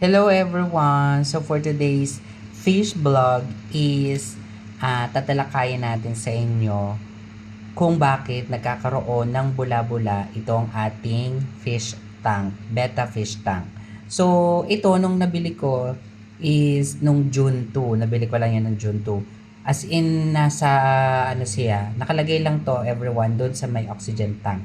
Hello everyone! So for today's fish vlog is ah tatalakayin natin sa inyo kung bakit nagkakaroon ng bula-bula itong ating fish tank, beta fish tank. So ito nung nabili ko is nung June 2, nabili ko lang yan ng June 2. As in nasa ano siya, nakalagay lang to everyone doon sa may oxygen tank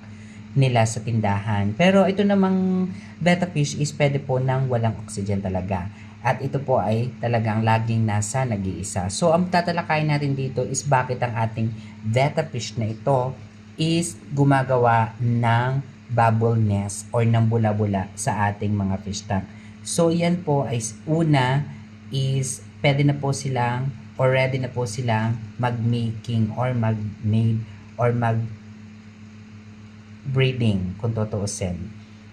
nila sa tindahan. Pero ito namang betta fish is pwede po ng walang oxygen talaga. At ito po ay talagang laging nasa nag-iisa. So ang tatalakayin natin dito is bakit ang ating betta fish na ito is gumagawa ng bubble nest or ng bula-bula sa ating mga fish tank. So yan po ay una is pwede na po silang or ready na po silang mag-making or mag-made or mag breeding kung tutuusin.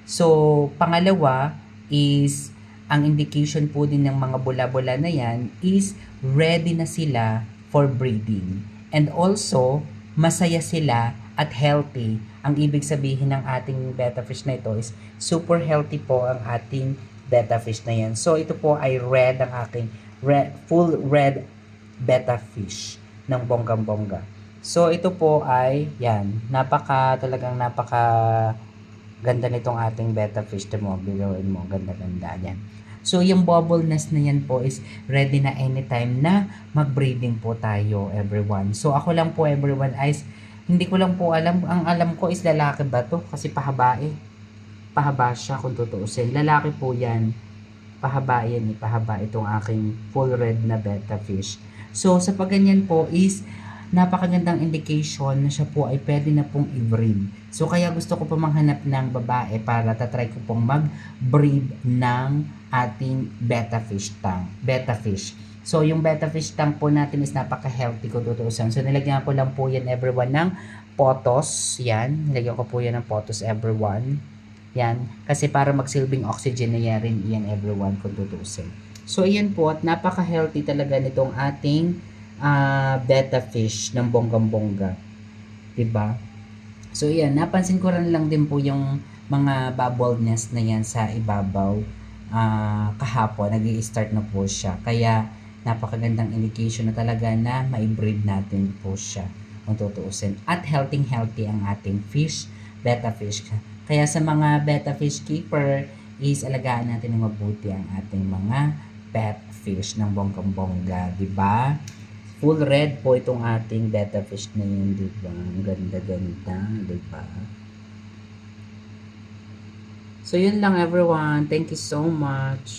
So, pangalawa is ang indication po din ng mga bula-bula na yan is ready na sila for breeding. And also, masaya sila at healthy. Ang ibig sabihin ng ating betta fish na ito is super healthy po ang ating betta fish na yan. So, ito po ay red ang aking red, full red betta fish ng bonggang-bongga. So, ito po ay, yan, napaka, talagang napaka ganda nitong ating betta fish. Ito mo, bilawin mo, ganda-ganda yan. So, yung bubble nest na yan po is ready na anytime na mag-breeding po tayo, everyone. So, ako lang po, everyone, is, hindi ko lang po alam, ang alam ko is lalaki ba to? Kasi pahaba eh. Pahaba siya kung tutuusin. Lalaki po yan. Pahaba yan eh, pahaba itong aking full red na betta fish. So, sa pagganyan po is, napakagandang indication na siya po ay pwede na pong i-breed. So, kaya gusto ko pa manghanap ng babae para tatry ko pong mag-breed ng ating betta fish tank. Betta fish. So, yung betta fish tank po natin is napaka-healthy ko tutusan. So, nilagyan ko lang po yan everyone ng potos. Yan. Nilagyan ko po yan ng potos everyone. Yan. Kasi para magsilbing oxygen na yan rin yan everyone kung tutusin. So, ayan po. At napaka-healthy talaga nitong ating ah betta fish ng bonggang-bongga. ba? So yan, napansin ko rin lang din po yung mga bubble nest na yan sa ibabaw ah kahapon, nag start na po siya. Kaya napakagandang indication na talaga na ma-breed natin po siya kung tutuusin. At healthy healthy ang ating fish, betta fish. Kaya sa mga betta fish keeper is alagaan natin ng mabuti ang ating mga pet fish ng bonggang-bongga, 'di ba? Full red po itong ating betta fish na yun, di ba? Ang ganda-ganda, di ba? So, yun lang everyone. Thank you so much.